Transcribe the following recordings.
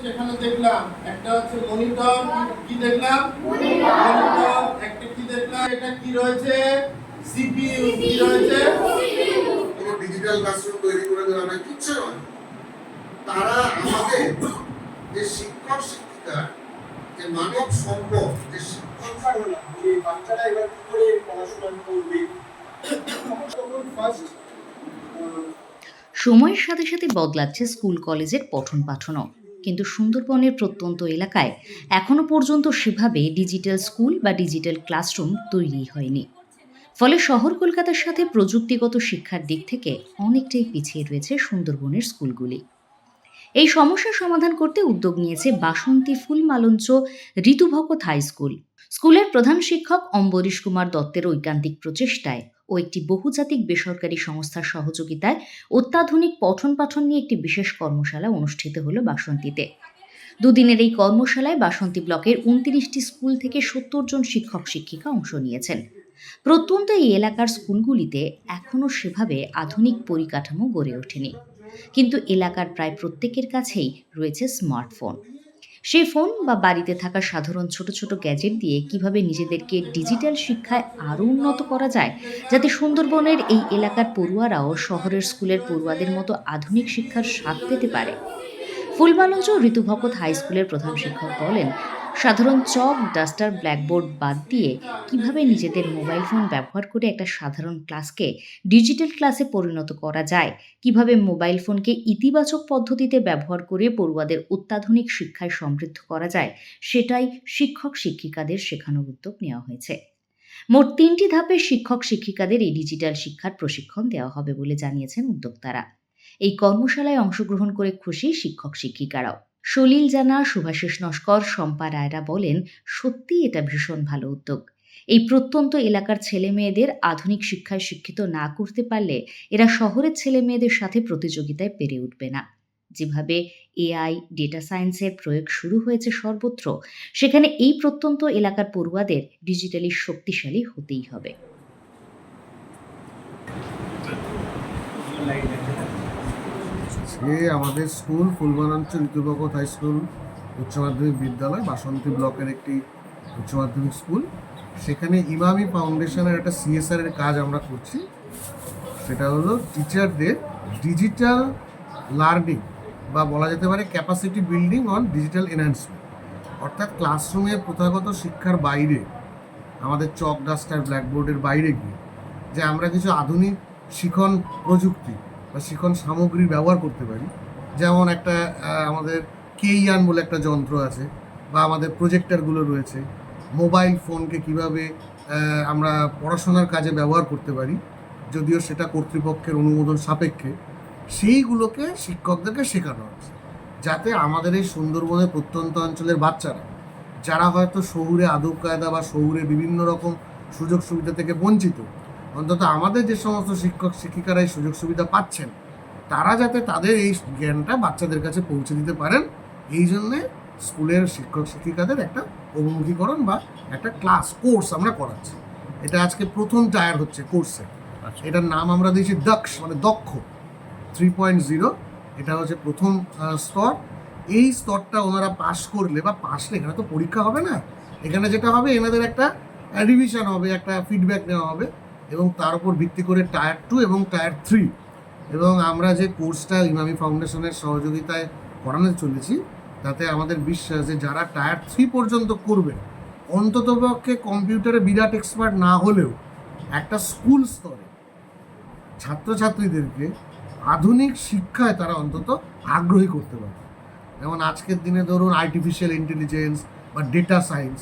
জিনিস এখানে দেখলাম একটা হচ্ছে মনিটর কি দেখলাম? মনিটর একটা কি দেখলাম? এটা কি রয়েছে? সিপিইউ কি রয়েছে? কোনো ডিজিটাল ক্লাসরুম তৈরি করে দেওয়া না কিচ্ছু নয় তারা আমাদের যে শিক্ষক শিক্ষিকা যে মানব সম্পদ যে শিক্ষক যে বাচ্চারা এবার কি করে পড়াশোনা করবে? তখন ফার্স্ট সময়ের সাথে সাথে বদলাচ্ছে স্কুল কলেজের পঠন পাঠনও কিন্তু সুন্দরবনের প্রত্যন্ত এলাকায় এখনও পর্যন্ত সেভাবে ডিজিটাল স্কুল বা ডিজিটাল ক্লাসরুম তৈরি হয়নি। ফলে শহর কলকাতার সাথে প্রযুক্তিগত শিক্ষার দিক থেকে অনেকটাই পিছিয়ে রয়েছে সুন্দরবনের স্কুলগুলি। এই সমস্যার সমাধান করতে উদ্যোগ নিয়েছে বাসন্তী ফুল মালঞ্চ ঋতুভকত হাই স্কুল। স্কুলের প্রধান শিক্ষক অম্বরীশ কুমার দত্তের ঐকান্তিক প্রচেষ্টায় ও একটি বহুজাতিক বেসরকারি সংস্থার সহযোগিতায় অত্যাধুনিক পঠন পাঠন নিয়ে একটি বিশেষ কর্মশালা অনুষ্ঠিত হলো বাসন্তীতে। দুদিনের এই কর্মশালায় বাসন্তী ব্লকের উনত্রিশটি স্কুল থেকে সত্তর জন শিক্ষক শিক্ষিকা অংশ নিয়েছেন। প্রত্যন্ত এই এলাকার স্কুলগুলিতে এখনও সেভাবে আধুনিক পরিকাঠামো গড়ে ওঠেনি। কিন্তু এলাকার প্রায় প্রত্যেকের কাছেই রয়েছে স্মার্টফোন। সেই ফোন বা বাড়িতে থাকা সাধারণ ছোট ছোট গ্যাজেট দিয়ে কীভাবে নিজেদেরকে ডিজিটাল শিক্ষায় আরও উন্নত করা যায়, যাতে সুন্দরবনের এই এলাকার পড়ুয়ারাও শহরের স্কুলের পড়ুয়াদের মতো আধুনিক শিক্ষার স্বাদ পেতে পারে। ফুলবালঞ্চ ঋতুভকত হাই স্কুলের প্রধান শিক্ষক বলেন সাধারণ চক, ডাস্টার, ব্ল্যাকবোর্ড বাদ দিয়ে কীভাবে নিজেদের মোবাইল ফোন ব্যবহার করে একটা সাধারণ ক্লাসকে ডিজিটাল ক্লাসে পরিণত করা যায়? কীভাবে মোবাইল ফোনকে ইতিবাচক পদ্ধতিতে ব্যবহার করে পড়ুয়াদের অত্যাধুনিক শিক্ষায় সমৃদ্ধ করা যায়? সেটাই শিক্ষক শিক্ষিকাদের শেখানোর উদ্যোগ নেওয়া হয়েছে। মোট তিনটি ধাপে শিক্ষক শিক্ষিকাদের এই ডিজিটাল শিক্ষার প্রশিক্ষণ দেওয়া হবে বলে জানিয়েছেন উদ্যোক্তারা। এই কর্মশালায় অংশগ্রহণ করে খুশি শিক্ষক শিক্ষিকারাও। সলিল জানা শুভাশিস নস্কর, শম্পা রায়রা বলেন সত্যি এটা ভীষণ ভালো উদ্যোগ। এই প্রত্যন্ত এলাকার ছেলে মেয়েদের আধুনিক শিক্ষায় শিক্ষিত না করতে পারলে এরা শহরের ছেলে মেয়েদের সাথে প্রতিযোগিতায় পেরে উঠবে না। যেভাবে এআই, ডেটা সায়েন্সের প্রয়োগ শুরু হয়েছে সর্বত্র, সেখানে এই প্রত্যন্ত এলাকার পড়ুয়াদের ডিজিটালি শক্তিশালী হতেই হবে। সে আমাদের স্কুল ফুলবানাঞ্চ ঋতুভগত হাই স্কুল, উচ্চ মাধ্যমিক বিদ্যালয়, বাসন্তী ব্লকের একটি উচ্চ মাধ্যমিক স্কুল। সেখানে ইমামি ফাউন্ডেশনের একটা সিএসআর এর কাজ আমরা করছি। সেটা হলো টিচারদের ডিজিটাল লার্নিং বা বলা যেতে পারে capacity building on digital enhancement অর্থাৎ ক্লাসরুমে প্রথাগত শিক্ষার বাইরে, আমাদের চক ডাস্টার ব্ল্যাকবোর্ডের বাইরে গিয়ে যে আমরা কিছু আধুনিক শিখন প্রযুক্তি বা শিখন সামগ্রী ব্যবহার করতে পারি। যেমন একটা আমাদের কেইয়ান বলে একটা যন্ত্র আছে বা আমাদের প্রজেক্টরগুলো রয়েছে। মোবাইল ফোনকে কীভাবে আমরা পড়াশোনার কাজে ব্যবহার করতে পারি, যদিও সেটা কর্তৃপক্ষের অনুমোদন সাপেক্ষে। সেইগুলোকে শিক্ষকদেরকে শেখানো হচ্ছে, যাতে আমাদের এই সুন্দরবনের প্রত্যন্ত অঞ্চলের বাচ্চারা, যারা হয়তো শহুরে আদব কায়দা বা শহুরে বিভিন্ন রকম সুযোগ সুবিধা থেকে বঞ্চিত অন্তত আমাদের যে সমস্ত শিক্ষক শিক্ষিকারা এই সুযোগ সুবিধা পাচ্ছেন তারা যাতে তাদের এই জ্ঞানটা বাচ্চাদের কাছে পৌঁছে দিতে পারেন এই জন্যে স্কুলের শিক্ষক শিক্ষিকাদের একটা অভিমুখীকরণ বা একটা ক্লাস কোর্স আমরা করাচ্ছি। এটা আজকে প্রথম টায়ার হচ্ছে কোর্সে। এটার নাম আমরা দিয়েছি দক্ষ মানে দক্ষ। থ্রি পয়েন্ট জিরো এটা হচ্ছে প্রথম স্তর। এই স্তরটা ওনারা পাশ করলে বা পাশলে এখানে তো পরীক্ষা হবে না এখানে যেটা হবে এনাদের একটা রিভিশন হবে একটা ফিডব্যাক নেওয়া হবে। এবং তার উপর ভিত্তি করে টায়ার টু এবং টায়ার থ্রি এবং আমরা যে কোর্সটা ইমামি ফাউন্ডেশনের সহযোগিতায় করানো চলেছি, তাতে আমাদের বিশ্বাস যে যারা টায়ার থ্রি পর্যন্ত করবে, অন্ততপক্ষে কম্পিউটারে বিরাট এক্সপার্ট না হলেও একটা স্কুল স্তরে ছাত্রছাত্রীদেরকে আধুনিক শিক্ষায় তারা অন্তত আগ্রহী করতে পারে যেমন আজকের দিনে ধরুন আর্টিফিশিয়াল ইন্টেলিজেন্স বা ডেটা সায়েন্স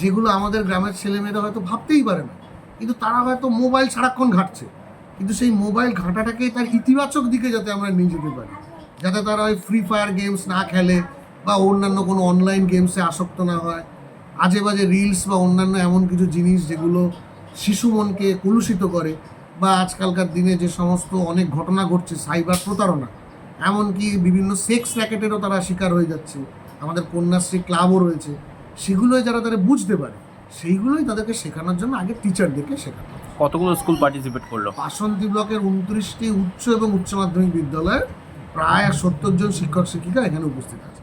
যেগুলো আমাদের গ্রামের ছেলেমেয়েরা হয়তো ভাবতেই পারে না। কিন্তু তারা হয়তো মোবাইল সারাক্ষণ ঘাঁটছে। কিন্তু সেই মোবাইল ঘাঁটাটাকে তার ইতিবাচক দিকে যাতে আমরা নিয়ে যেতে পারি। যাতে তারা ওই ফ্রি ফায়ার গেমস না খেলে বা অন্যান্য কোনো অনলাইন গেমসে আসক্ত না হয়। আজে বাজে রিলস বা অন্যান্য এমন কিছু জিনিস যেগুলো শিশু মনকে কলুষিত করে বা আজকালকার দিনে যে সমস্ত অনেক ঘটনা ঘটছে সাইবার প্রতারণা, এমনকি বিভিন্ন সেক্স র্যাকেটেরও তারা শিকার হয়ে যাচ্ছে। আমাদের কন্যাশ্রী ক্লাবও রয়েছে। সেগুলোই যারা তারা বুঝতে পারে। সেইগুলোই তাদেরকে শেখানোর জন্য আগে টিচার টিচারদেরকে শেখানো কতগুলো স্কুল পার্টিসিপেট করল? বাসন্তী ব্লকের উনত্রিশটি উচ্চ এবং উচ্চ মাধ্যমিক বিদ্যালয়ের প্রায় সত্তর জন শিক্ষক শিক্ষিকা এখানে উপস্থিত আছে।